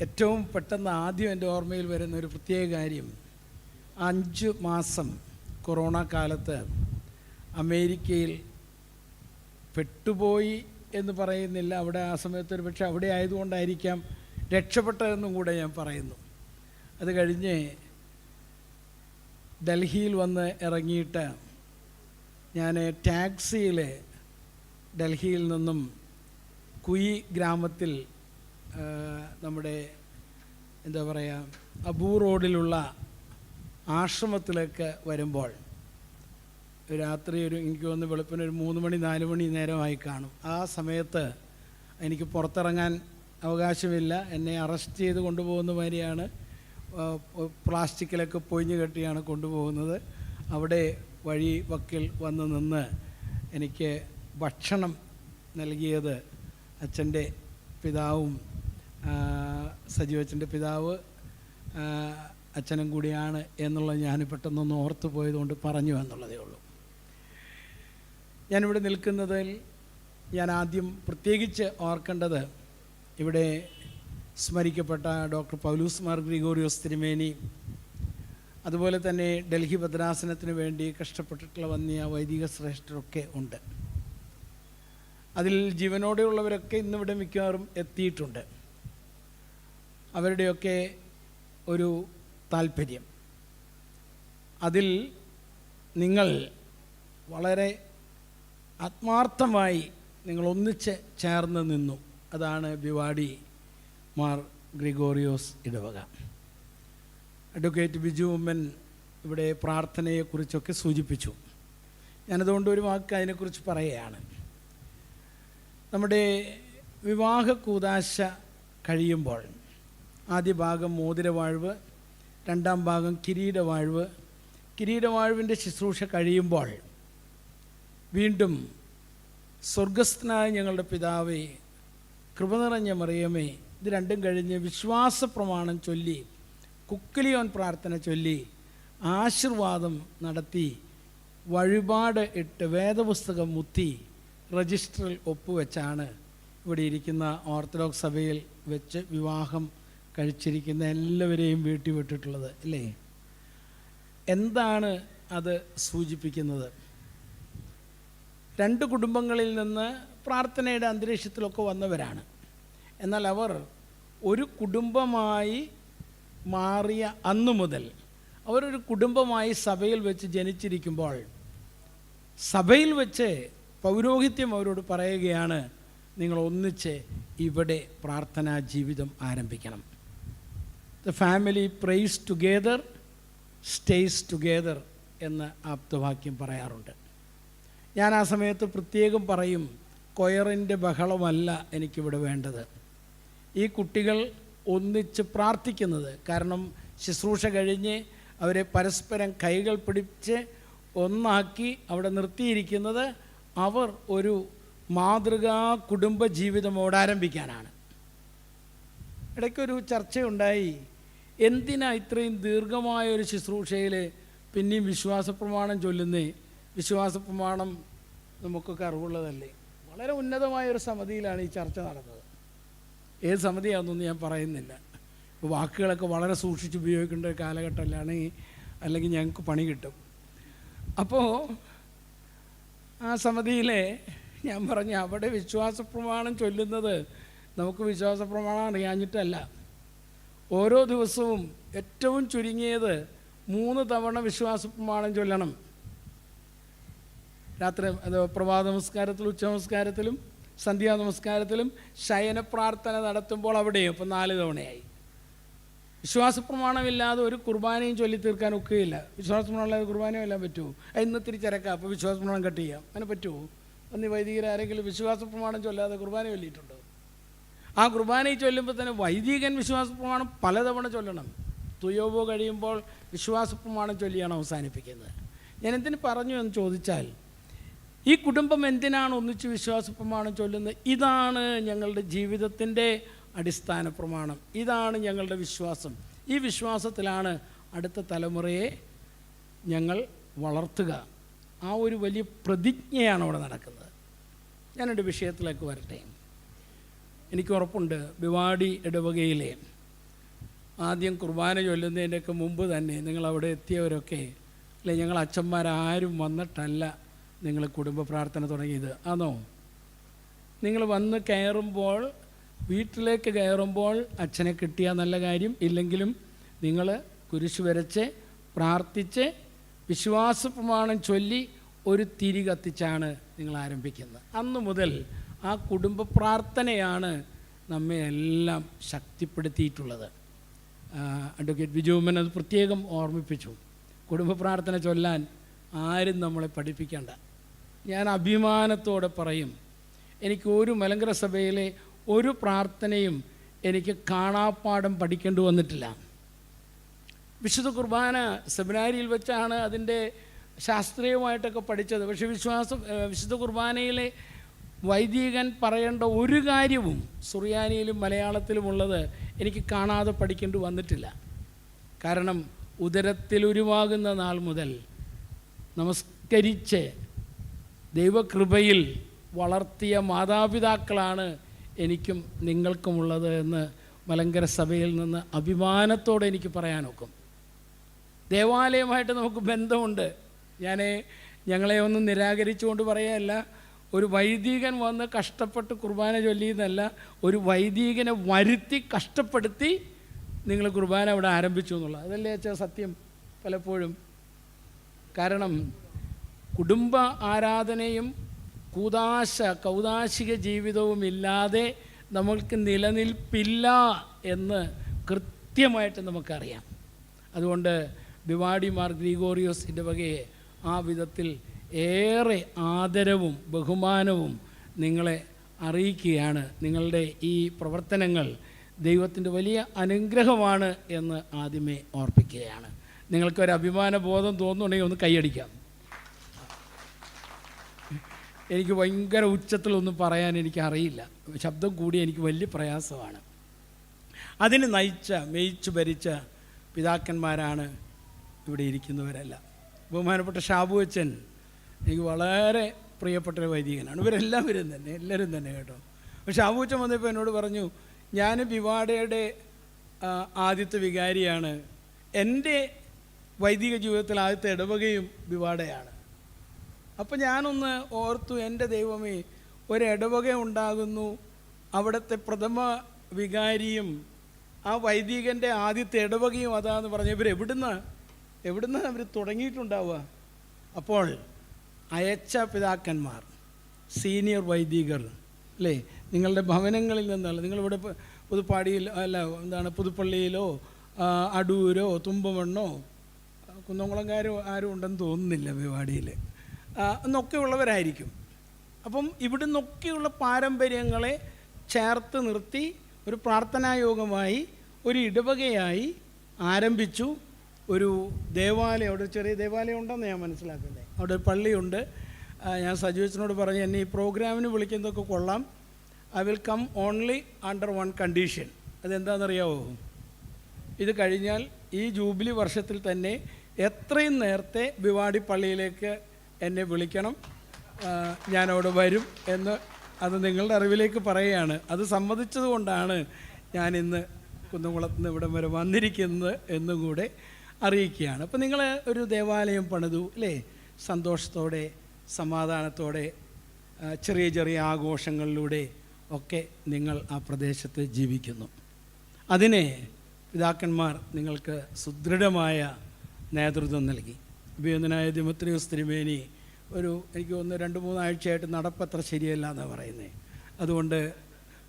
ഏറ്റവും പെട്ടെന്ന് ആദ്യം എന്റെ ഓർമ്മയിൽ വരുന്ന ഒരു പ്രത്യേക കാര്യം. അഞ്ച് മാസം കൊറോണ കാലത്ത് അമേരിക്കയിൽ പെട്ടുപോയി എന്ന് പറയുന്നില്ല. അവിടെ ആ സമയത്ത് ഒരു പക്ഷേ അവിടെ ആയതുകൊണ്ടായിരിക്കാം രക്ഷപ്പെട്ടതെന്നും കൂടെ ഞാൻ പറയുന്നു. അത് കഴിഞ്ഞ് ഡൽഹിയിൽ വന്ന് ഇറങ്ങിയിട്ട് ഞാൻ ടാക്സിയിൽ ഡൽഹിയിൽ നിന്നും കുയി ഗ്രാമത്തിൽ നമ്മുടെ എന്താ പറയുക അബൂ റോഡിലുള്ള ആശ്രമത്തിലേക്ക് വരുമ്പോൾ രാത്രി ഒരു എനിക്ക് തോന്നുന്നു വെളുപ്പിന് ഒരു മൂന്ന് മണി നാല് മണി നേരമായി കാണും. ആ സമയത്ത് എനിക്ക് പുറത്തിറങ്ങാൻ അവകാശമില്ല. എന്നെ അറസ്റ്റ് ചെയ്ത് കൊണ്ടുപോകുന്ന മാതിരിയാണ് പ്ലാസ്റ്റിക്കിലൊക്കെ പൊയിഞ്ഞ് കെട്ടിയാണ് കൊണ്ടുപോകുന്നത്. അവിടെ വഴി വക്കിൽ വന്ന് നിന്ന് എനിക്ക് ഭക്ഷണം നൽകിയത് അച്ഛന്റെ പിതാവും സജീവച്ചന്റെ പിതാവ് അച്ഛനും കൂടിയാണ് എന്നുള്ളത് ഞാൻ പെട്ടെന്നൊന്ന് ഓർത്തു പോയതുകൊണ്ട് പറഞ്ഞു എന്നുള്ളതേ ഉള്ളൂ. ഞാനിവിടെ നിൽക്കുന്നതിൽ ഞാൻ ആദ്യം പ്രത്യേകിച്ച് ഓർക്കേണ്ടത് ഇവിടെ സ്മരിക്കപ്പെട്ട ഡോക്ടർ പൗലൂസ് മാർ ഗ്രിഗോറിയോസ് തിരുമേനി അതുപോലെ തന്നെ ഡൽഹി ഭദ്രാസനത്തിന് വേണ്ടി കഷ്ടപ്പെട്ടിട്ടുള്ള വന്നിയ വൈദിക ശ്രേഷ്ഠരൊക്കെ ഉണ്ട്. അതിൽ ജീവനോടെയുള്ളവരൊക്കെ ഇന്നിവിടെ മിക്കവാറും എത്തിയിട്ടുണ്ട്. അവരുടെയൊക്കെ ഒരു താല്പര്യം അതിൽ നിങ്ങൾ വളരെ ആത്മാർത്ഥമായി നിങ്ങൾ ഒന്നിച്ച് ചേർന്ന് നിന്നു. അതാണ് ബിവാടി മാർ ഗ്രിഗോറിയോസ് ഇടവക. അഡ്വക്കേറ്റ് ബിജു ഉമ്മൻ ഇവിടെ പ്രാർത്ഥനയെക്കുറിച്ചൊക്കെ സൂചിപ്പിച്ചു. ഞാനതുകൊണ്ട് ഒരു വാക്ക് അതിനെക്കുറിച്ച് പറയുകയാണ്. നമ്മുടെ വിവാഹ കൂതാശ കഴിയുമ്പോൾ ആദ്യ ഭാഗം മോതിരവാഴ്വ് രണ്ടാം ഭാഗം കിരീടവാഴ്വ്. കിരീടവാഴ്വിന്റെ ശുശ്രൂഷ കഴിയുമ്പോൾ വീണ്ടും സ്വർഗസ്ഥനായ ഞങ്ങളുടെ പിതാവേ കൃപ നിറഞ്ഞ മറിയമേ ഇത് രണ്ടും കഴിഞ്ഞ് വിശ്വാസ പ്രമാണം ചൊല്ലി കുക്കിലിയോൻ പ്രാർത്ഥന ചൊല്ലി ആശീർവാദം നടത്തി വഴിപാട് ഇട്ട് വേദപുസ്തകം മുത്തി രജിസ്റ്ററിൽ ഒപ്പുവെച്ചാണ് ഇവിടെ ഇരിക്കുന്ന ഓർത്തഡോക്സ് സഭയിൽ വെച്ച് വിവാഹം കഴിച്ചിരിക്കുന്ന എല്ലാവരെയും വീട്ടി വിട്ടിട്ടുള്ളത് അല്ലേ? എന്താണ് അത് സൂചിപ്പിക്കുന്നത്? രണ്ട് കുടുംബങ്ങളിൽ നിന്ന് പ്രാർത്ഥനയുടെ അന്തരീക്ഷത്തിലൊക്കെ വന്നവരാണ്. എന്നാൽ അവർ ഒരു കുടുംബമായി മാറിയ അന്നു മുതൽ അവരൊരു കുടുംബമായി സഭയിൽ വെച്ച് ജനിച്ചിരിക്കുമ്പോൾ സഭയിൽ വെച്ച് പൗരോഹിത്യം അവരോട് പറയുകയാണ് നിങ്ങൾ ഒന്നിച്ച് ഇവിടെ പ്രാർത്ഥനാ ജീവിതം ആരംഭിക്കണം. The family prays together stays together എന്ന് ആപ്തവാക്യം പറയാറുണ്ട്. ഞാൻ ആ സമയത്ത് പ്രത്യേകം പറയും കൊയറിന്റെ ബഹളമല്ല എനിക്കിവിടെ വേണ്ടത്. ഈ കുട്ടികൾ ഒന്നിച്ച് പ്രാർത്ഥിക്കുന്നത് കാരണം ശുശ്രൂഷ കഴിഞ്ഞ് അവരെ പരസ്പരം കൈകൾ പിടിച്ച് ഒന്നാക്കി അവിടെ നിർത്തിയിരിക്കുന്നത് അവർ ഒരു മാതൃകാ കുടുംബ ജീവിതം ആരംഭിക്കാനാണ്. ഇടയ്ക്കൊരു ചർച്ചയുണ്ടായി. എന്തിനാ ഇത്രയും ദീർഘമായ ഒരു ശുശ്രൂഷയിൽ പിന്നെയും വിശ്വാസ പ്രമാണം ചൊല്ലുന്നേ? വിശ്വാസ പ്രമാണം നമുക്കൊക്കെ അറിവുള്ളതല്ലേ? വളരെ ഉന്നതമായ ഒരു സമിതിയിലാണ് ഈ ചർച്ച നടന്നത്. ഏത് സമിതിയാണെന്നൊന്നും ഞാൻ പറയുന്നില്ല. വാക്കുകളൊക്കെ വളരെ സൂക്ഷിച്ച് ഉപയോഗിക്കേണ്ട ഒരു കാലഘട്ടമല്ലാണ് അല്ലെങ്കിൽ ഞങ്ങൾക്ക് പണി കിട്ടും. അപ്പോൾ ആ സമിതിയിലെ ഞാൻ പറഞ്ഞു അവിടെ വിശ്വാസ പ്രമാണം ചൊല്ലുന്നത് നമുക്ക് വിശ്വാസ പ്രമാണം അറിയാഞ്ഞിട്ടല്ല. ഓരോ ദിവസവും ഏറ്റവും ചുരുങ്ങിയത് മൂന്ന് തവണ വിശ്വാസ പ്രമാണം ചൊല്ലണം. രാത്രി പ്രഭാത നമസ്കാരത്തിലും ഉച്ച നമസ്കാരത്തിലും സന്ധ്യാ നമസ്കാരത്തിലും ശയന പ്രാർത്ഥന നടത്തുമ്പോൾ അവിടെയും ഇപ്പം നാല് തവണയായി. വിശ്വാസ പ്രമാണമില്ലാതെ ഒരു കുർബാനയും ചൊല്ലി തീർക്കാൻ ഒക്കുകയില്ല. വിശ്വാസ പ്രമാണമില്ലാതെ കുർബാനയും എല്ലാം പറ്റുമോ ഇന്ന് തിരിച്ചരക്കാം അപ്പോൾ വിശ്വാസ പ്രമാണം കട്ട് ചെയ്യാം. അങ്ങനെ പറ്റുമോ അന്ന് വൈദികരാരെങ്കിലും വിശ്വാസ പ്രമാണം ചൊല്ലാതെ കുർബാന ചൊല്ലിയിട്ടുണ്ടോ? ആ കുർബാനയിൽ ചൊല്ലുമ്പോൾ തന്നെ വൈദികൻ വിശ്വാസ പ്രമാണം പലതവണ ചൊല്ലണം. തുയോബോ കഴിയുമ്പോൾ വിശ്വാസ പ്രമാണം ചൊല്ലിയാണ് അവസാനിപ്പിക്കുന്നത്. ഞാൻ എന്തിനു പറഞ്ഞു എന്ന് ചോദിച്ചാൽ ഈ കുടുംബം എന്തിനാണ് ഒന്നിച്ച് വിശ്വാസ പ്രമാണം ചൊല്ലുന്നത്? ഇതാണ് ഞങ്ങളുടെ ജീവിതത്തിന്റെ അടിസ്ഥാന പ്രമാണം. ഇതാണ് ഞങ്ങളുടെ വിശ്വാസം. ഈ വിശ്വാസത്തിലാണ് അടുത്ത തലമുറയെ ഞങ്ങൾ വളർത്തുക. ആ ഒരു വലിയ പ്രതിജ്ഞയാണ് അവിടെ നടക്കുന്നത്. ഞാനൊരു വിഷയത്തിലേക്ക് വരട്ടെ. എനിക്ക് ഉറപ്പുണ്ട് ബിവാടി ഇടവകയിലെ ആദ്യം കുർബാന ചൊല്ലുന്നതിന്റെയൊക്കെ മുമ്പ് തന്നെ നിങ്ങൾ അവിടെ എത്തിയവരൊക്കെ അല്ലെ ഞങ്ങൾ അച്ഛന്മാരാരും വന്നിട്ടല്ല നിങ്ങൾ കുടുംബ പ്രാർത്ഥന തുടങ്ങിയത്. ആണോ നിങ്ങൾ വന്ന് കയറുമ്പോൾ വീട്ടിലേക്ക് കയറുമ്പോൾ അച്ഛനെ കിട്ടിയ നല്ല കാര്യം ഇല്ലെങ്കിലും നിങ്ങൾ കുരിശ് വരച്ച് പ്രാർത്ഥിച്ച് വിശ്വാസ പ്രമാണം ചൊല്ലി ഒരു തിരി കത്തിച്ചാണ് നിങ്ങൾ ആരംഭിക്കുന്നത്. അന്ന് മുതൽ ആ കുടുംബ പ്രാർത്ഥനയാണ് നമ്മെ എല്ലാം ശക്തിപ്പെടുത്തിയിട്ടുള്ളത്. അഡ്വക്കേറ്റ് ബിജുമൻ അത് പ്രത്യേകം ഓർമ്മിപ്പിച്ചു. കുടുംബ പ്രാർത്ഥന ചൊല്ലാൻ ആരും നമ്മളെ പഠിപ്പിക്കേണ്ട. ഞാൻ അഭിമാനത്തോടെ പറയും എനിക്ക് ഒരു മലങ്കര സഭയിലെ ഒരു പ്രാർത്ഥനയും എനിക്ക് കാണാപ്പാടം പഠിക്കേണ്ടി വന്നിട്ടില്ല. വിശുദ്ധ കുർബാന സെമിനാരിയിൽ വെച്ചാണ് അതിന്റെ ശാസ്ത്രീയമായിട്ടൊക്കെ പഠിച്ചത്. പക്ഷേ വിശ്വാസം വിശുദ്ധ കുർബാനയിലെ വൈദികൻ പറയേണ്ട ഒരു കാര്യവും സുറിയാനിയിലും മലയാളത്തിലുമുള്ളത് എനിക്ക് കാണാതെ പഠിക്കേണ്ടി വന്നിട്ടില്ല. കാരണം ഉദരത്തിൽ ഉരുവാകുന്ന നാൾ മുതൽ നമസ്കരിച്ച് ദൈവകൃപയിൽ വളർത്തിയ മാതാപിതാക്കളാണ് എനിക്കും നിങ്ങൾക്കുമുള്ളത് എന്ന് മലങ്കര സഭയിൽ നിന്ന് അഭിമാനത്തോടെ എനിക്ക് പറയാനൊക്കും ദേവാലയമായിട്ട് നമുക്ക് ബന്ധമുണ്ട്. ഞാൻ ഞങ്ങളെ ഒന്നും നിരാകരിച്ചുകൊണ്ട് പറയല്ല. ഒരു വൈദികൻ വന്ന് കഷ്ടപ്പെട്ട് കുർബാന ചൊല്ലിയെന്നല്ല ഒരു വൈദികനെ വരുത്തി കഷ്ടപ്പെടുത്തി നിങ്ങൾ കുർബാന അവിടെ ആരംഭിച്ചു എന്നുള്ളത് അതല്ലേ അച്ഛാ സത്യം പലപ്പോഴും? കാരണം കുടുംബ ആരാധനയും കൂതാശ കൗതാശിക ജീവിതവും ഇല്ലാതെ നമ്മൾക്ക് നിലനിൽപ്പില്ല എന്ന് കൃത്യമായിട്ട് നമുക്കറിയാം. അതുകൊണ്ട് ബിവാഡിമാർ ഗ്രിഗോറിയോസിന്റെ വകയെ ആ വിധത്തിൽ ഏറെ ആദരവും ബഹുമാനവും നിങ്ങളെ അറിയിക്കുകയാണ്. നിങ്ങളുടെ ഈ പ്രവർത്തനങ്ങൾ ദൈവത്തിന്റെ വലിയ അനുഗ്രഹമാണ് എന്ന് ആദ്യമേ ഓർപ്പിക്കുകയാണ്. നിങ്ങൾക്കൊരു അഭിമാന ബോധം തോന്നുന്നുണ്ടെങ്കിൽ ഒന്ന് കൈയടിക്കാം. എനിക്ക് ഭയങ്കര ഉച്ചത്തിലൊന്നും പറയാൻ എനിക്ക് അറിയില്ല ശബ്ദം കൂടി എനിക്ക് വലിയ പ്രയാസമാണ്. അതിന് നയിച്ച മേയിച്ചു ഭരിച്ച പിതാക്കന്മാരാണ് ഇവിടെ ഇരിക്കുന്നവരല്ല. ബഹുമാനപ്പെട്ട ഷാബു അച്ഛൻ എനിക്ക് വളരെ പ്രിയപ്പെട്ട ഒരു വൈദികനാണ്. ഇവരെല്ലാവരും തന്നെ എല്ലാവരും തന്നെ കേട്ടോ. പക്ഷെ ആവൂച്ച വന്നപ്പോൾ എന്നോട് പറഞ്ഞു ഞാൻ ബിവാഡയുടെ ആദ്യത്തെ വികാരിയാണ്. എന്റെ വൈദിക ജീവിതത്തിൽ ആദ്യത്തെ ഇടവകയും ബിവാഡയാണ് അപ്പം ഞാനൊന്ന് ഓർത്തു എന്റെ ദൈവമേ ഒരിടവക ഉണ്ടാകുന്നു. അവിടുത്തെ പ്രഥമ വികാരിയും ആ വൈദികന്റെ ആദ്യത്തെ ഇടവകയും അതാന്ന് പറഞ്ഞ ഇവർ എവിടുന്ന് എവിടുന്ന് അവർ തുടങ്ങിയിട്ടുണ്ടാവുക? അപ്പോൾ അയച്ച പിതാക്കന്മാർ സീനിയർ വൈദികർ അല്ലേ? നിങ്ങളുടെ ഭവനങ്ങളിൽ നിന്നല്ല. നിങ്ങളിവിടെ പുതുപ്പാടിയിൽ അല്ല എന്താണ് പുതുപ്പള്ളിയിലോ അടൂരോ തുമ്പമണ്ണോ കുന്നംകുളംകാരോ ആരും ഉണ്ടെന്ന് തോന്നുന്നില്ല പരിപാടിയിൽ. എന്നൊക്കെ ഉള്ളവരായിരിക്കും. അപ്പം ഇവിടുന്നൊക്കെയുള്ള പാരമ്പര്യങ്ങളെ ചേർത്ത് നിർത്തി ഒരു പ്രാർത്ഥനായോഗമായി ഒരു ഇടവകയായി ആരംഭിച്ചു. ഒരു ദേവാലയം അവിടെ ചെറിയ ദേവാലയം ഉണ്ടെന്ന് ഞാൻ മനസ്സിലാക്കുന്നത്. അവിടെ ഒരു പള്ളിയുണ്ട്. ഞാൻ സജീവച്ചനോട് പറഞ്ഞു എന്നെ ഈ പ്രോഗ്രാമിന് വിളിക്കുന്നതൊക്കെ കൊള്ളാം. I will come only under one condition അതെന്താണെന്നറിയാവോ? ഇത് കഴിഞ്ഞാൽ ഈ ജൂബിലി വർഷത്തിൽ തന്നെ എത്രയും നേരത്തെ ബിവാടി പള്ളിയിലേക്ക് എന്നെ വിളിക്കണം. ഞാനവിടെ വരും എന്ന് അത് നിങ്ങളുടെ അറിവിലേക്ക് പറയുകയാണ്. അത് സമ്മതിച്ചതുകൊണ്ടാണ് ഞാനിന്ന് കുന്നംകുളത്ത് നിന്ന് ഇവിടം വരെ വന്നിരിക്കുന്നത് എന്നും കൂടെ അറിയിക്കുകയാണ്. അപ്പോൾ നിങ്ങൾ ഒരു ദേവാലയം പണിതു അല്ലേ? സന്തോഷത്തോടെ സമാധാനത്തോടെ ചെറിയ ചെറിയ ആഘോഷങ്ങളിലൂടെ ഒക്കെ നിങ്ങൾ ആ പ്രദേശത്ത് ജീവിക്കുന്നു. അതിനെ പിതാക്കന്മാർ നിങ്ങൾക്ക് സുദൃഢമായ നേതൃത്വം നൽകി. അഭിനന്ദനായ ദിമത്രിയോസ് തിരുമേനി ഒരു എനിക്ക് ഒന്ന് രണ്ട് മൂന്നാഴ്ചയായിട്ട് നടപ്പത്ര ശരിയല്ല എന്നാണ് പറയുന്നത് അതുകൊണ്ട്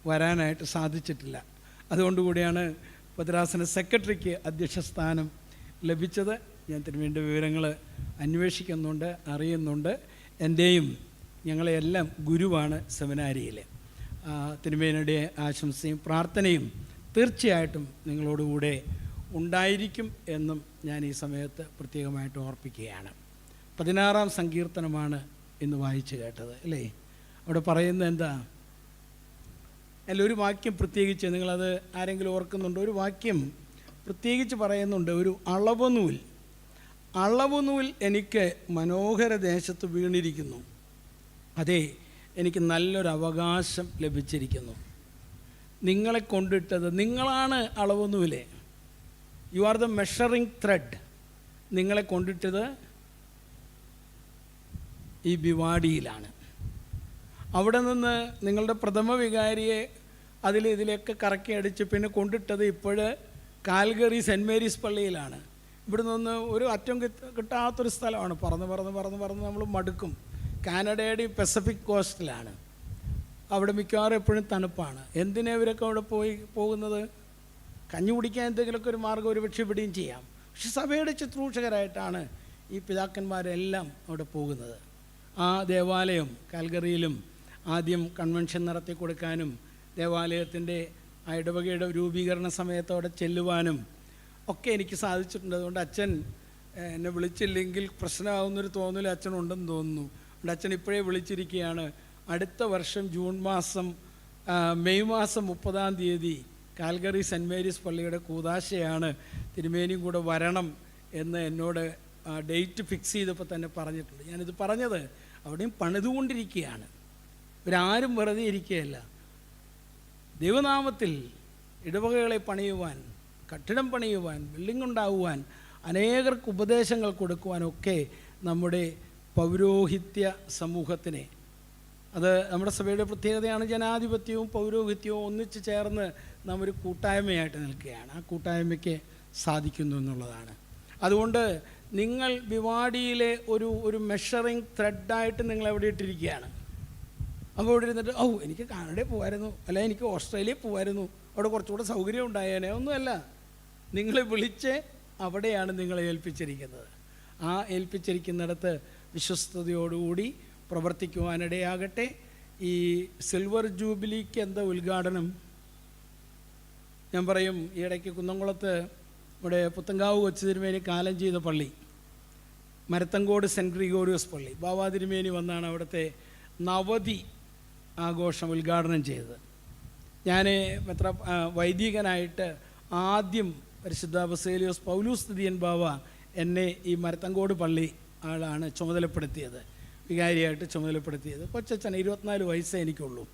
വരാനായിട്ട് സാധിച്ചിട്ടില്ല. അതുകൊണ്ടുകൂടിയാണ് പത്രാസന സെക്രട്ടറിക്ക് അധ്യക്ഷ സ്ഥാനം ലഭിച്ചത്. ഞാൻ തിരുമേന്റെ വിവരങ്ങൾ അന്വേഷിക്കുന്നുണ്ട് അറിയുന്നുണ്ട്. എന്റെയും ഞങ്ങളെയെല്ലാം ഗുരുവാണ് സെമിനാരിയിൽ തിരുമേനയുടെ ആശംസയും പ്രാർത്ഥനയും തീർച്ചയായിട്ടും നിങ്ങളോടുകൂടെ ഉണ്ടായിരിക്കും എന്നും ഞാൻ ഈ സമയത്ത് പ്രത്യേകമായിട്ട് ഓർപ്പിക്കുകയാണ്. പതിനാറാം സങ്കീർത്തനമാണ് ഇന്ന് വായിച്ചു കേട്ടത് അല്ലേ? അവിടെ പറയുന്നത് എന്താ? ഒരു വാക്യം പ്രത്യേകിച്ച് നിങ്ങളത് ആരെങ്കിലും ഓർക്കുന്നുണ്ടോ? ഒരു വാക്യം പ്രത്യേകിച്ച് പറയുന്നുണ്ട് ഒരു അളവ് നൂൽ അളവ് നൂൽ എനിക്ക് മനോഹര ദേശത്ത് വീണിരിക്കുന്നു. അതെ എനിക്ക് നല്ലൊരു അവകാശം ലഭിച്ചിരിക്കുന്നു. നിങ്ങളെ കൊണ്ടിട്ടത് നിങ്ങളാണ് അളവ് നൂൽ you are the measuring thread നിങ്ങളെ കൊണ്ടിട്ടത് ഈ ബിവാടിയിലാണ് അവിടെ നിന്ന് നിങ്ങളുടെ പ്രഥമ വികാരിയെ അതിൽ ഇതിലേക്ക് കറക്കി അടിച്ച് പിന്നെ കൊണ്ടിട്ടത് ഇപ്പോഴ് കാൽഗറി സെന്റ് മേരീസ് പള്ളിയിലാണ്. ഇവിടെ നിന്ന് ഒരു അറ്റം കിട്ട- കിട്ടാത്തൊരു സ്ഥലമാണ്. പറന്ന് പറന്ന് പറന്ന് പറന്ന് നമ്മൾ മടുക്കും. കാനഡയുടെ പെസഫിക് കോസ്റ്റിലാണ് അവിടെ മിക്കവാറും എപ്പോഴും തണുപ്പാണ്. എന്തിനാ ഇവരൊക്കെ അവിടെ പോയി പോകുന്നത്? കഞ്ഞി കുടിക്കാൻ എന്തെങ്കിലുമൊക്കെ ഒരു മാർഗം ഒരു പക്ഷേ ഇവിടെയും ചെയ്യാം. പക്ഷെ സഭയുടെ ശുശ്രൂഷകരായിട്ടാണ് ഈ പിതാക്കന്മാരെല്ലാം അവിടെ പോകുന്നത്. ആ ദേവാലയം കാൽഗറിയിലും ആദ്യം കൺവെൻഷൻ നടത്തി കൊടുക്കാനും ദേവാലയത്തിന്റെ ആ ഇടവകയുടെ രൂപീകരണ സമയത്തോടെ ചെല്ലുവാനും ഒക്കെ എനിക്ക് സാധിച്ചിട്ടുണ്ട്. അതുകൊണ്ട് അച്ഛൻ എന്നെ വിളിച്ചില്ലെങ്കിൽ പ്രശ്നമാകുന്നൊരു തോന്നൽ അച്ഛനുണ്ടെന്ന് തോന്നുന്നു. അതുകൊണ്ട് അച്ഛൻ ഇപ്പോഴേ വിളിച്ചിരിക്കുകയാണ്. അടുത്ത വർഷം ജൂൺ മാസം മെയ് മാസം മുപ്പതാം തീയതി കാൽഗറി സെന്റ് മേരീസ് പള്ളിയുടെ കൂതാശയാണ് തിരുമേനിയും കൂടെ വരണം എന്ന് എന്നോട് ഡേറ്റ് ഫിക്സ് ചെയ്തപ്പോൾ തന്നെ പറഞ്ഞിട്ടുണ്ട്. ഞാനിത് പറഞ്ഞത് അവിടെയും പണിതുകൊണ്ടിരിക്കുകയാണ്. ഇവരാരും വെറുതെ ഇരിക്കുകയല്ല. ദൈവനാമത്തിൽ ഇടവകകളെ പണിയുവാൻ കട്ടിടം പണിയുവാൻ ബിൽഡിംഗ് ഉണ്ടാവുവാൻ അനേകർക്ക് ഉപദേശങ്ങൾ കൊടുക്കുവാനൊക്കെ നമ്മുടെ പൗരോഹിത്യ സമൂഹത്തിനെ. അത് നമ്മുടെ സഭയുടെ പ്രത്യേകതയാണ്. ജനാധിപത്യവും പൗരോഹിത്യവും ഒന്നിച്ച് ചേർന്ന് നാം ഒരു കൂട്ടായ്മയായിട്ട് നിൽക്കുകയാണ്. ആ കൂട്ടായ്മയ്ക്ക് സാധിക്കുന്നു എന്നുള്ളതാണ്. അതുകൊണ്ട് നിങ്ങൾ വിവാടിയിലെ ഒരു ഒരു മെഷറിങ് ത്രെഡായിട്ട് നിങ്ങൾ എവിടെ ഇട്ടിരിക്കുകയാണ്? അപ്പോൾ ഇവിടെ ഇരുന്നിട്ട് ഓ എനിക്ക് കാനഡയിൽ പോകുമായിരുന്നു അല്ല എനിക്ക് ഓസ്ട്രേലിയയിൽ പോകുമായിരുന്നു അവിടെ കുറച്ചുകൂടെ സൗകര്യം ഉണ്ടായേനെ. ഒന്നുമല്ല. നിങ്ങളെ വിളിച്ച് അവിടെയാണ് നിങ്ങളെ ഏൽപ്പിച്ചിരിക്കുന്നത്. ആ ഏൽപ്പിച്ചിരിക്കുന്നിടത്ത് വിശ്വസ്തയോടുകൂടി പ്രവർത്തിക്കുവാനിടയാകട്ടെ. ഈ സിൽവർ ജൂബിലിക്ക് എന്താ ഉദ്ഘാടനം? ഞാൻ പറയും ഈ ഇടയ്ക്ക് കുന്നംകുളത്ത് ഇവിടെ പുത്തങ്കാവ് കൊച്ചു തിരുമേനി കാലം ചെയ്ത പള്ളി. മരത്തങ്കോട് സെന്റ് ഗ്രിഗോറിയോസ് പള്ളി. ബാബാ തിരുമേനി വന്നാണ് അവിടുത്തെ നവതി ആഘോഷം ഉദ്ഘാടനം ചെയ്തത്. ഞാൻ എത്ര വൈദികനായിട്ട് ആദ്യം പരിശുദ്ധ ബസേലിയോസ് പൗലൂസ് സ്ഥിതിയൻ ബാവ എന്നെ ഈ മരത്തങ്കോട് പള്ളി ആളാണ് ചുമതലപ്പെടുത്തിയത്. വികാരിയായിട്ട് ചുമതലപ്പെടുത്തിയത്. കൊച്ചച്ഛൻ ഇരുപത്തിനാല് വയസ്സേ എനിക്കുള്ളൂ.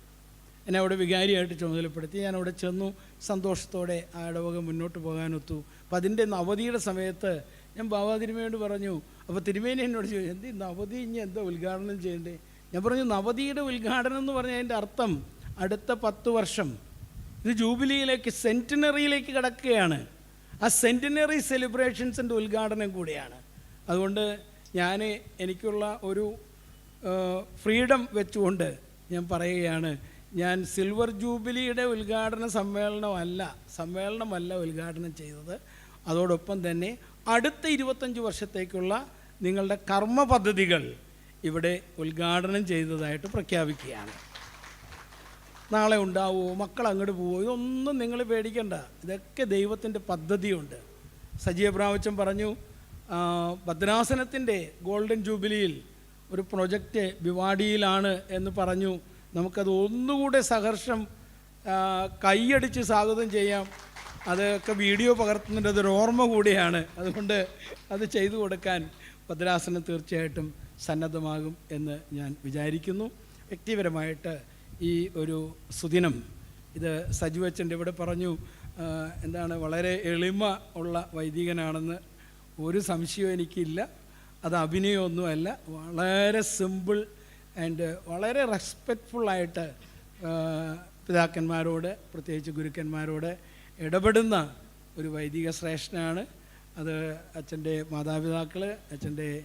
എന്നെ അവിടെ വികാരിയായിട്ട് ചുമതലപ്പെടുത്തി. ഞാൻ അവിടെ ചെന്നു സന്തോഷത്തോടെ ആ ഇടവക മുന്നോട്ട് പോകാനൊത്തു. അപ്പം അതിന്റെ നവതിയുടെ സമയത്ത് ഞാൻ ബാബാ തിരുമേനോട് പറഞ്ഞു അപ്പോൾ തിരുമേനി എന്നോട് ചോദിച്ചു എന്ത് നവതി ഇനി എന്താ ഉദ്ഘാടനം ചെയ്യണ്ടേ? ഞാൻ പറഞ്ഞു നവതിയുടെ ഉദ്ഘാടനം എന്ന് പറഞ്ഞാൽ അതിന്റെ അർത്ഥം അടുത്ത പത്ത് വർഷം. ഇത് ജൂബിലിയിലേക്ക് സെന്റിനറിയിലേക്ക് കിടക്കുകയാണ്. ആ സെന്റിനറി സെലിബ്രേഷൻസിന്റെ ഉദ്ഘാടനം കൂടിയാണ്. അതുകൊണ്ട് ഞാൻ എനിക്കുള്ള ഒരു ഫ്രീഡം വെച്ചുകൊണ്ട് ഞാൻ പറയുകയാണ് ഞാൻ സിൽവർ ജൂബിലിയുടെ ഉദ്ഘാടന സമ്മേളനമല്ല സമ്മേളനമല്ല ഉദ്ഘാടനം ചെയ്തത്. അതോടൊപ്പം തന്നെ അടുത്ത ഇരുപത്തഞ്ച് വർഷത്തേക്കുള്ള നിങ്ങളുടെ കർമ്മ പദ്ധതികൾ ഇവിടെ ഉദ്ഘാടനം ചെയ്തതായിട്ട് പ്രഖ്യാപിക്കുകയാണ്. നാളെ ഉണ്ടാവുമോ മക്കൾ അങ്ങോട്ട് പോവോ? ഇതൊന്നും നിങ്ങൾ പേടിക്കണ്ട. ഇതൊക്കെ ദൈവത്തിന്റെ പദ്ധതിയുണ്ട്. സജീവ പ്രാവശ്യം പറഞ്ഞു ഭദ്രാസനത്തിന്റെ ഗോൾഡൻ ജൂബിലിയിൽ ഒരു പ്രൊജക്റ്റ് വിവാടിയിലാണ് എന്ന് പറഞ്ഞു. നമുക്കത് ഒന്നുകൂടെ സഹർഷം കൈയടിച്ച് സ്വാഗതം ചെയ്യാം. അതൊക്കെ വീഡിയോ പകർത്തുന്നതിന്റെ അതൊരു ഓർമ്മ കൂടിയാണ്. അതുകൊണ്ട് അത് ചെയ്തു കൊടുക്കാൻ ഭദ്രാസനം തീർച്ചയായിട്ടും സന്നദ്ധമാകും എന്ന് ഞാൻ വിചാരിക്കുന്നു. വ്യക്തിപരമായിട്ട് ഈ ഒരു സുദിനം ഇത് സജുവച്ചന്റെ ഇവിടെ പറഞ്ഞു എന്താണ് വളരെ എളിമ ഉള്ള വൈദികനാണെന്ന് ഒരു സംശയവും എനിക്കില്ല. അത് അഭിനയമൊന്നുമല്ല. വളരെ സിമ്പിൾ ആൻഡ് വളരെ റെസ്പെക്റ്റ്ഫുള്ളായിട്ട് പിതാക്കന്മാരോട് പ്രത്യേകിച്ച് ഗുരുക്കന്മാരോട് ഇടപെടുന്ന ഒരു വൈദിക ശ്രേഷ്ഠനാണ്. അത് അച്ഛന്റെ മാതാപിതാക്കൾ അച്ഛന്റെ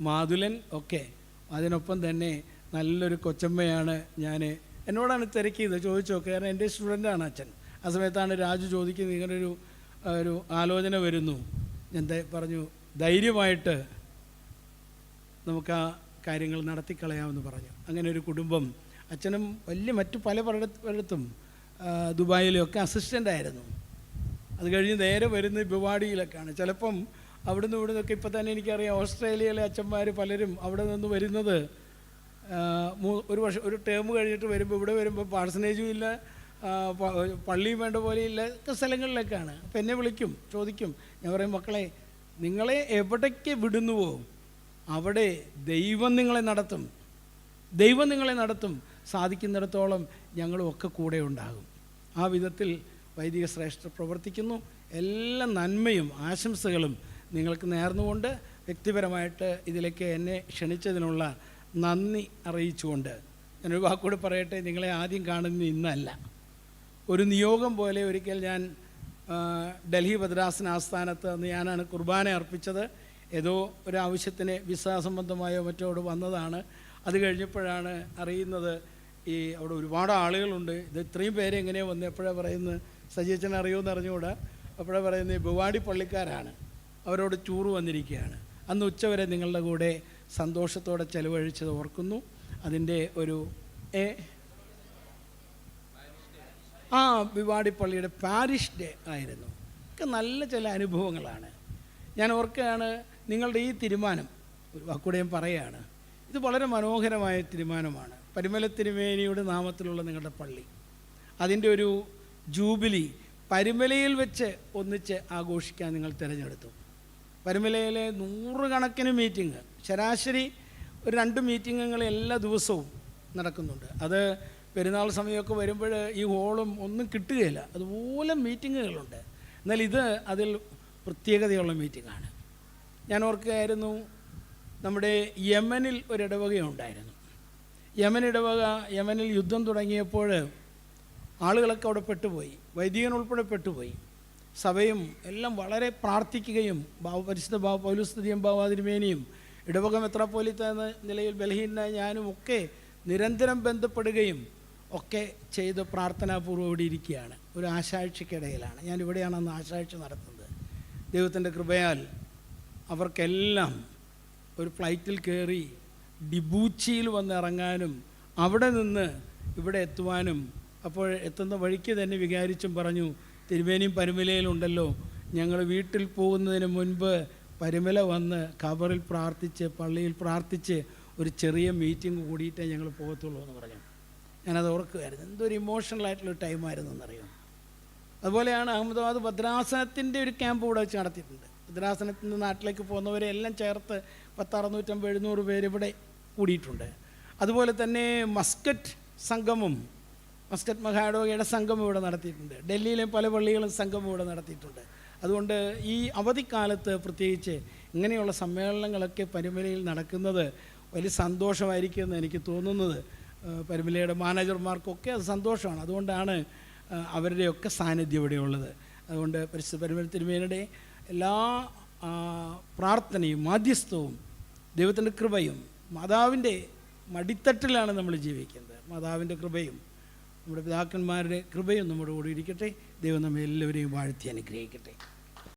മാതുലൻ ഒക്കെ അതിനൊപ്പം തന്നെ നല്ലൊരു കൊച്ചമ്മയാണ് ഞാൻ എന്നോടാണ് തിരക്കിയത് ചോദിച്ചു കാരണം എന്റെ സ്റ്റുഡന്റാണ് അച്ഛൻ. ആ സമയത്താണ് രാജു ചോദിക്കുന്നത് ഇങ്ങനൊരു ഒരു ആലോചന വരുന്നു. ഞാൻ പറഞ്ഞു ധൈര്യമായിട്ട് നമുക്ക് ആ കാര്യങ്ങൾ നടത്തിക്കളയാമെന്ന് പറഞ്ഞു. അങ്ങനെ ഒരു കുടുംബം അച്ഛനും വലിയ മറ്റു പല പലയിടത്ത് ദുബായിലും ഒക്കെ അസിസ്റ്റന്റ് ആയിരുന്നു അത് കഴിഞ്ഞ് നേരെ വരുന്ന ബിവാടിയിലൊക്കെയാണ് ചിലപ്പം അവിടുന്ന് ഇവിടുന്നൊക്കെ ഇപ്പം തന്നെ എനിക്കറിയാം. ഓസ്ട്രേലിയയിലെ അച്ഛന്മാർ പലരും അവിടെ നിന്ന് വരുന്നത് ഒരു വർഷം ഒരു ടേം കഴിഞ്ഞിട്ട് വരുമ്പോൾ ഇവിടെ വരുമ്പോൾ പാഴ്സനേജും ഇല്ല പള്ളിയും വേണ്ട പോലെ ഇല്ല ഒക്കെ സ്ഥലങ്ങളിലൊക്കെയാണ്. അപ്പം എന്നെ വിളിക്കും ചോദിക്കും. ഞാൻ പറയും മക്കളെ നിങ്ങളെ എവിടേക്ക് വിടുന്നുവോ അവിടെ ദൈവം നിങ്ങളെ നടത്തും. ദൈവം നിങ്ങളെ നടത്തും. സാധിക്കുന്നിടത്തോളം ഞങ്ങളും ഒക്കെ കൂടെ ഉണ്ടാകും. ആ വിധത്തിൽ വൈദിക ശ്രേഷ്ഠ പ്രവർത്തിക്കുന്നു. എല്ലാ നന്മയും ആശംസകളും നിങ്ങൾക്ക് നേർന്നുകൊണ്ട് വ്യക്തിപരമായിട്ട് ഇതിലേക്ക് എന്നെ ക്ഷണിച്ചതിനുള്ള നന്ദി അറിയിച്ചുകൊണ്ട് ഞാനൊരു വാക്കോട് പറയട്ടെ നിങ്ങളെ ആദ്യം കാണുന്ന ഇന്നല്ല. ഒരു നിയോഗം പോലെ ഒരിക്കൽ ഞാൻ ഡൽഹി ഭദ്രാസന ആസ്ഥാനത്ത് അന്ന് ഞാനാണ് കുർബാന അർപ്പിച്ചത്. ഏതോ ഒരു ആവശ്യത്തിന് വിസ സംബന്ധമായോ മറ്റോ അവിടെ വന്നതാണ്. അത് കഴിഞ്ഞപ്പോഴാണ് അറിയുന്നത് ഈ അവിടെ ഒരുപാട് ആളുകളുണ്ട്. ഇത് ഇത്രയും പേര് എങ്ങനെയാണ് വന്നത് എപ്പോഴാണ് പറയുന്നത്? സജീച്ചൻ അറിയുമെന്ന് അറിഞ്ഞുകൂടാ. അപ്പോഴാണ് പറയുന്നത് ബുവാടി പള്ളിക്കാരാണ്. അവരോട് ചൂറ് വന്നിരിക്കുകയാണ്. അന്ന് ഉച്ചവരെ നിങ്ങളുടെ കൂടെ സന്തോഷത്തോടെ ചെലവഴിച്ചത് ഓർക്കുന്നു. അതിന്റെ ഒരു എ ആ വിവാടിപ്പള്ളിയുടെ പാരിഷ് ഡേ ആയിരുന്നു. ഒക്കെ നല്ല ചില അനുഭവങ്ങളാണ്. ഞാൻ ഓർക്കുകയാണ് നിങ്ങളുടെ ഈ തീരുമാനം ഒരു വാക്കൂടെ ഞാൻ പറയുകയാണ് ഇത് വളരെ മനോഹരമായ തീരുമാനമാണ്. പരിമല തിരുമേനിയുടെ നാമത്തിലുള്ള നിങ്ങളുടെ പള്ളി. അതിന്റെ ഒരു ജൂബിലി പരിമലയിൽ വെച്ച് ഒന്നിച്ച് ആഘോഷിക്കാൻ നിങ്ങൾ തിരഞ്ഞെടുത്തു. പരിമലയിലെ നൂറുകണക്കിന് മീറ്റിംഗ്. ശരാശരി ഒരു രണ്ട് മീറ്റിങ്ങുകൾ എല്ലാ ദിവസവും നടക്കുന്നുണ്ട്. അത് പെരുന്നാൾ സമയമൊക്കെ വരുമ്പോൾ ഈ ഹോളും ഒന്നും കിട്ടുകയില്ല. അതുപോലെ മീറ്റിങ്ങുകളുണ്ട് എന്നാൽ ഇത് അതിൽ പ്രത്യേകതയുള്ള മീറ്റിങ്ങാണ് ഞാൻ ഓർക്കുകയായിരുന്നു നമ്മുടെ യമനിൽ ഒരു ഇടവകയുണ്ടായിരുന്നു യമൻ ഇടവക യമനിൽ യുദ്ധം തുടങ്ങിയപ്പോൾ ആളുകളൊക്കെ അവിടെ പെട്ടുപോയി. വൈദികൻ ഉൾപ്പെടെ പെട്ടുപോയി. സഭയും എല്ലാം വളരെ പ്രാർത്ഥിക്കുകയും ബാബു പരിശുദ്ധ ബാബു പൗലുസ്തുതിയും ബാബാതിരുമേനിയും ഇടവക മെത്രാപ്പോലിത്ത എന്ന നിലയിൽ ബലഹീനായ ഞാനും ഒക്കെ നിരന്തരം ബന്ധപ്പെടുകയും ഒക്കെ ചെയ്ത് പ്രാർത്ഥനാപൂർവം ഇരിക്കുകയാണ്. ഒരു ആശാഴ്ചയ്ക്കിടയിലാണ്. ഞാൻ ഇവിടെയാണ് അന്ന് ആശാഴ്ച നടത്തുന്നത്. ദൈവത്തിന്റെ കൃപയാൽ അവർക്കെല്ലാം ഒരു ഫ്ലൈറ്റിൽ കയറി ഡിബൂച്ചിയിൽ വന്ന് ഇറങ്ങാനും അവിടെ നിന്ന് ഇവിടെ എത്തുവാനും അപ്പോൾ എത്തുന്ന വഴിക്ക് തന്നെ വികാരിച്ചും പറഞ്ഞു തിരുമേനിയും പരുമലയിലുണ്ടല്ലോ. ഞങ്ങൾ വീട്ടിൽ പോകുന്നതിന് മുൻപ് പരുമല വന്ന് ഖബറിൽ പ്രാർത്ഥിച്ച് പള്ളിയിൽ പ്രാർത്ഥിച്ച് ഒരു ചെറിയ മീറ്റിംഗ് കൂടിയിട്ടേ ഞങ്ങൾ പോകത്തുള്ളൂ എന്ന് പറഞ്ഞു. ഞാനത് ഓർക്കുകയായിരുന്നു എന്തൊരു ഇമോഷണൽ ആയിട്ടുള്ള ടൈമായിരുന്നു എന്നറിയാം അതുപോലെയാണ് അഹമ്മദാബാദ് ഭദ്രാസനത്തിന്റെ ഒരു ക്യാമ്പ് ഇവിടെ വെച്ച് നടത്തിയിട്ടുണ്ട്. ഭദ്രാസനത്തിൽ നിന്ന് നാട്ടിലേക്ക് പോകുന്നവരെ എല്ലാം ചേർത്ത് പത്തറുന്നൂറ്റമ്പത് എഴുന്നൂറ് പേര് ഇവിടെ കൂടിയിട്ടുണ്ട്. അതുപോലെ തന്നെ മസ്കറ്റ് സംഗമം മസ്കറ്റ് മഹാഡോഗയുടെ സംഗമം ഇവിടെ നടത്തിയിട്ടുണ്ട്. ഡൽഹിയിലെ പല പള്ളികളും സംഗമം ഇവിടെ നടത്തിയിട്ടുണ്ട്. അതുകൊണ്ട് ഈ അവധിക്കാലത്ത് പ്രത്യേകിച്ച് ഇങ്ങനെയുള്ള സമ്മേളനങ്ങളൊക്കെ പരിമലയിൽ നടക്കുന്നത് വലിയ സന്തോഷമായിരിക്കും എന്ന് എനിക്ക് തോന്നുന്നത്. പരിമലയുടെ മാനേജർമാർക്കൊക്കെ അത് സന്തോഷമാണ്. അതുകൊണ്ടാണ് അവരുടെയൊക്കെ സാന്നിധ്യം ഇവിടെ ഉള്ളത്. അതുകൊണ്ട് പരിശുദ്ധ പരിമല തിരുമേനയുടെ എല്ലാ പ്രാർത്ഥനയും മാധ്യസ്ഥവും ദൈവത്തിന്റെ കൃപയും മാതാവിന്റെ മടിത്തട്ടിലാണ് നമ്മൾ ജീവിക്കുന്നത്. മാതാവിന്റെ കൃപയും നമ്മുടെ പിതാക്കന്മാരുടെ കൃപയും നമ്മുടെ കൂടെ ഇരിക്കട്ടെ. ദൈവം നമ്മെ എല്ലാവരെയും വാഴ്ത്തി അനുഗ്രഹിക്കട്ടെ.